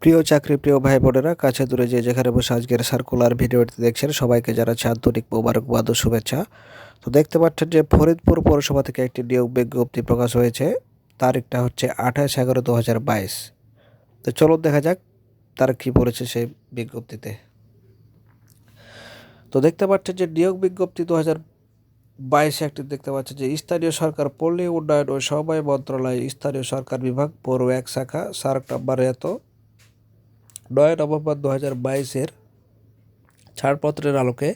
প্রিয় চাকরি প্রিয় ভাই বোনেরা কাছে দূরে যে যেখানে বসে আজকের সার্কুলার ভিডিওটি দেখছেন, সবাইকে জানাচ্ছি আন্তরিক মোবারকবাদ ও শুভেচ্ছা। তো দেখতে পাচ্ছেন যে ফরিদপুর পৌরসভা থেকে একটি নিয়োগ বিজ্ঞপ্তি প্রকাশ হয়েছে, তারিখটা হচ্ছে আঠাশ এগারো দু হাজার বাইশ। তো চলো দেখা যাক তারা কী বলেছে সেই বিজ্ঞপ্তিতে। তো দেখতে পাচ্ছেন যে নিয়োগ বিজ্ঞপ্তি দু হাজার বাইশে একটি দেখতে পাচ্ছেন যে স্থানীয় সরকার, পল্লী উন্নয়ন ও সমবায় মন্ত্রণালয়, স্থানীয় সরকার বিভাগ, পৌর এক শাখা, সার্ক নাম্বার এত নয় নভেম্বর দু হাজার বাইশের ছাড়পত্রের আলোকে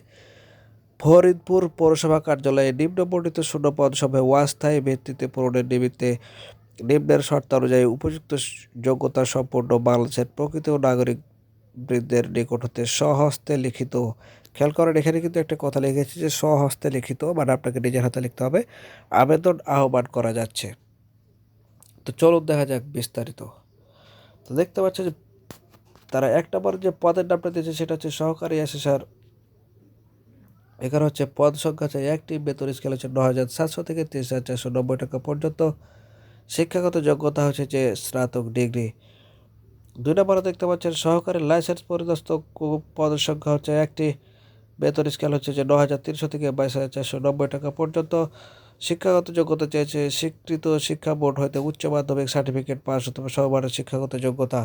ফরিদপুর পৌরসভা কার্যালয়ে নিম্নবর্ণিত সভায় অস্থায়ী ভিত্তিতে পূরণের নিমিত্তে নিম্নের শর্ত অনুযায়ী উপযুক্ত যোগ্যতা সম্পন্ন বাংলাদেশের প্রকৃত নাগরিক বৃদ্ধের নিকট হতে স্বহস্তে লিখিত, খেয়াল করেন, এখানে কিন্তু একটা কথা লিখেছি যে স্বহস্তে লিখিত মানে আপনাকে নিজের হাতে লিখতে হবে, আবেদন আহ্বান করা যাচ্ছে। তো চলুন দেখা যাক বিস্তারিত। তো দেখতে পাচ্ছেন যে তারা এক নম্বর যে পদের নামটা দিয়েছে সেটা হচ্ছে সহকারী অ্যাসেসার এখানে হচ্ছে পদ সংখ্যা চাই একটি, বেতন স্কেল হচ্ছে ন হাজার সাতশো থেকে তিরিশ হাজার চারশো নব্বই টাকা পর্যন্ত। শিক্ষাগত যোগ্যতা হচ্ছে যে স্নাতক ডিগ্রি। দুই নম্বরে দেখতে পাচ্ছেন সহকারী লাইসেন্স পরিদস্ত পদের সংখ্যা হচ্ছে একটি, বেতন স্কেল হচ্ছে যে ন হাজার তিনশো থেকে বাইশ হাজার চারশো নব্বই টাকা পর্যন্ত। শিক্ষাগত যোগ্যতা চেয়েছে স্বীকৃত শিক্ষা বোর্ড হইতে উচ্চ মাধ্যমিক সার্টিফিকেট পাস অথবা সহমানের শিক্ষাগত যোগ্যতা।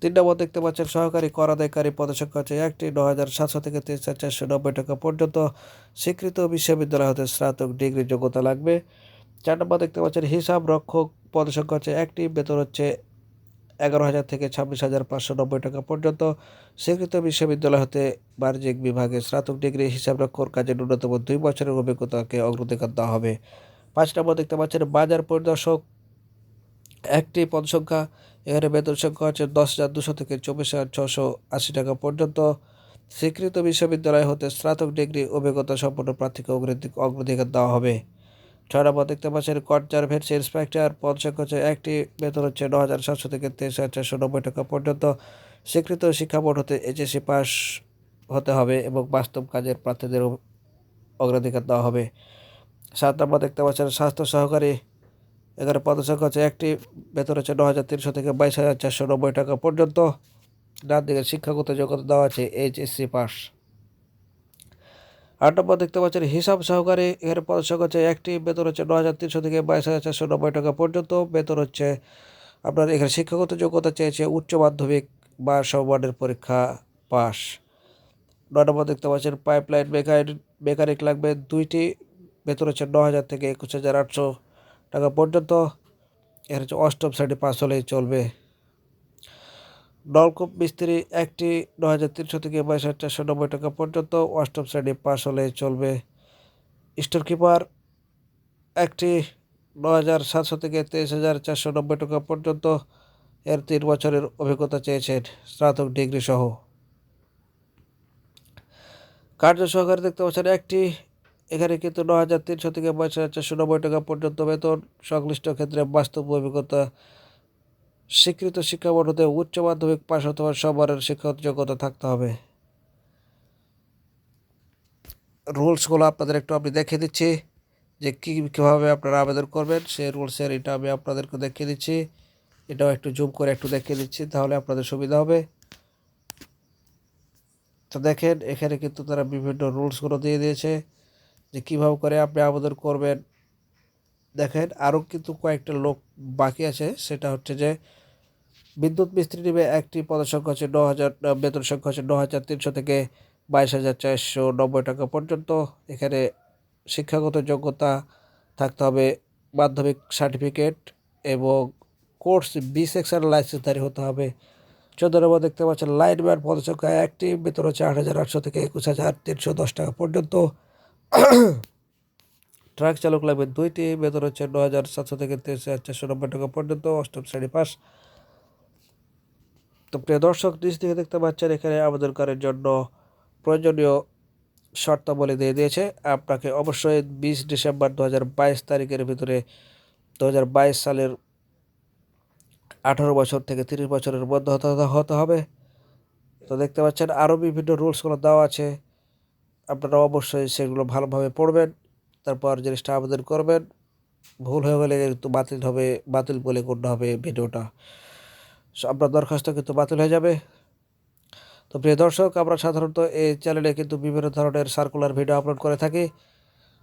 তিন নম্বর দেখতে পাচ্ছেন, সহকারী কর আদায়কারী পদসংখ্যা হচ্ছে একটি ন হাজার সাতশো থেকে তিন হাজার চারশো নব্বই টাকা পর্যন্ত। স্বীকৃত বিশ্ববিদ্যালয় হতে স্নাতক ডিগ্রি যোগ্যতা লাগবে। চার নম্বর দেখতে পাচ্ছেন, হিসাব রক্ষক পদসংখ্যা হচ্ছে একটি, বেতন হচ্ছে এগারো হাজার থেকে ছাব্বিশ হাজার পাঁচশো নব্বই টাকা পর্যন্ত। স্বীকৃত বিশ্ববিদ্যালয় হতে বাণিজ্যিক বিভাগে স্নাতক ডিগ্রি, হিসাব রক্ষক কাজে ন্যূনতম দুই বছরের অভিজ্ঞতাকে অগ্রাধিকার দেওয়া হবে। পাঁচ নম্বর দেখতে পাচ্ছেন, বাজার পরিদর্শক একটি পদসংখ্যা এখানে বেতন সংখ্যা হচ্ছে দশ হাজার দুশো থেকে চব্বিশ হাজার ছশো আশি টাকা পর্যন্ত। স্বীকৃত বিশ্ববিদ্যালয় হতে স্নাতক ডিগ্রি অভিজ্ঞতা সম্পন্ন প্রার্থীকে অগ্রাধিকার দেওয়া হবে। ছয় নম্বর দেখতে পাচ্ছেন কনজারভেন্সি ইন্সপেক্টর। পদ সংখ্যা হচ্ছে একটি, বেতন হচ্ছে ন হাজার সাতশো থেকে তেইশ হাজার চারশো নব্বই টাকা পর্যন্ত। স্বীকৃত শিক্ষা বোর্ড হতে এইচএসসি পাস হতে হবে এবং বাস্তব কাজের প্রার্থীদের অগ্রাধিকার দেওয়া হবে। সাত নম্বর দেখতে পাচ্ছেন, স্বাস্থ্য সহকারী এখানে পদসংখ্যা হচ্ছে একটি বেতন হচ্ছে ন হাজার তিনশো থেকে বাইশ হাজার চারশো নব্বই টাকা পর্যন্ত। ডান দিকে শিক্ষাগত যোগ্যতা দেওয়া আছে, এইচএসসি পাস। আট নম্বর দেখতে পাচ্ছেন, হিসাব সহকারী এখানে পদসংখ্যা হচ্ছে একটি বেতন হচ্ছে ন হাজার তিনশো থেকে বাইশ হাজার চারশো নব্বই টাকা পর্যন্ত। বেতন হচ্ছে আপনার এখানে শিক্ষাগত যোগ্যতা চেয়েছে, উচ্চ মাধ্যমিক বা সমমানের পরীক্ষা পাস। নয় নম্বর দেখতে পাচ্ছেন, পাইপলাইন মেকানিক মেকানিক লাগবে, দুইটি বেতন হচ্ছে ন হাজার থেকে একুশ হাজার আটশো টাকা পর্যন্ত এর হচ্ছে অষ্টম শ্রেণি পাস হলেই চলবে। নলকূপ মিস্ত্রি একটি ন হাজার তিনশো থেকে বাইশ হাজার চারশো নব্বই টাকা পর্যন্ত অষ্টম শ্রেণি পাস হলেই চলবে। স্টোর কিপার একটি ন হাজার সাতশো থেকে তেইশ হাজার চারশো নব্বই টাকা পর্যন্ত এর তিন বছরের অভিজ্ঞতা চেয়েছেন স্নাতক ডিগ্রি সহ কার্য সহকারী দেখতে পাচ্ছেন একটি এখানে কিন্তু ন হাজার তিনশো থেকে বাইশ হাজার চারশো নব্বই টাকা পর্যন্ত বেতন। সংশ্লিষ্ট ক্ষেত্রে বাস্তব অভিজ্ঞতা। স্বীকৃত শিক্ষা বোর্ড হতে উচ্চ মাধ্যমিক পাশ অথবা সবারের শিক্ষাগত যোগ্যতা থাকতে হবে। রুলসগুলো আপনাদের একটু আমি দেখিয়ে দিচ্ছি যে কী কীভাবে আপনারা আবেদন করবেন। সেই রুলসের এটা আমি আপনাদেরকে দেখিয়ে দিচ্ছি। এটাও একটু জুম করে একটু দেখিয়ে দিচ্ছি, তাহলে আপনাদের সুবিধা হবে। তো দেখেন, এখানে কিন্তু তারা বিভিন্ন রুলসগুলো দিয়ে দিয়েছে। যে কীভাবে করে আপনি আবেদন করবেন। দেখেন আরও কিন্তু কয়েকটা লোক বাকি আছে, সেটা হচ্ছে যে বিদ্যুৎ মিস্ত্রি নেবে একটি পদসংখ্যা হচ্ছে ন হাজার বেতন সংখ্যা হচ্ছে ন হাজার তিনশো থেকে বাইশ হাজার চারশো নব্বই টাকা পর্যন্ত। এখানে শিক্ষাগত যোগ্যতা থাকতে হবে, মাধ্যমিক সার্টিফিকেট এবং কোর্স বি সেকশন লাইসেন্সধারী হতে হবে। চোদ্দ নম্বর দেখতে পাচ্ছেন, লাইনম্যান পদসংখ্যা একটি, বেতন হচ্ছে আট হাজার আটশো থেকে একুশ হাজার তিনশো দশ টাকা পর্যন্ত। ট্রাক চালক লাগবে দুইটি বেতন হচ্ছে ন হাজার সাতশো থেকে তেইশ হাজার চারশো নব্বই টাকা পর্যন্ত, অষ্টম শ্রেণি পাস। তো প্রিয় দর্শক নিচ থেকে দেখতে পাচ্ছেন, এখানে আবেদনকারীর জন্য প্রয়োজনীয় শর্তাবলী দিয়ে দিয়েছে। আপনাকে অবশ্যই বিশ ডিসেম্বর দু হাজার বাইশ তারিখের ভিতরে, দু হাজার বাইশ সালের আঠারো বছর থেকে তিরিশ বছরের মধ্যে হতে হবে। তো দেখতে পাচ্ছেন, আরও বিভিন্ন রুলসগুলো দেওয়া আছে। আপনারা অবশ্যই সেগুলো ভালোভাবে পড়বেন, তারপর জিনিসটা আবেদন করবেন। ভুল হয়ে গেলে কিন্তু বাতিল হবে, বাতিল বলে করতে হবে ভিডিওটা। আপনার দরখাস্ত কিন্তু বাতিল হয়ে যাবে। তো প্রিয় দর্শক, আমরা সাধারণত এই চ্যানেলে কিন্তু বিভিন্ন ধরনের সার্কুলার ভিডিও আপলোড করে থাকি।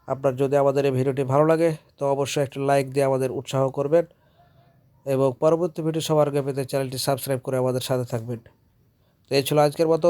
আপনার যদি আমাদের এই ভিডিওটি ভালো লাগে, তো অবশ্যই একটি লাইক দিয়ে আমাদের উৎসাহ করবেন এবং পরবর্তী ভিডিও সবার আগে পেতে চ্যানেলটি সাবস্ক্রাইব করে আমাদের সাথে থাকবেন। তো এই ছিল আজকের মতো।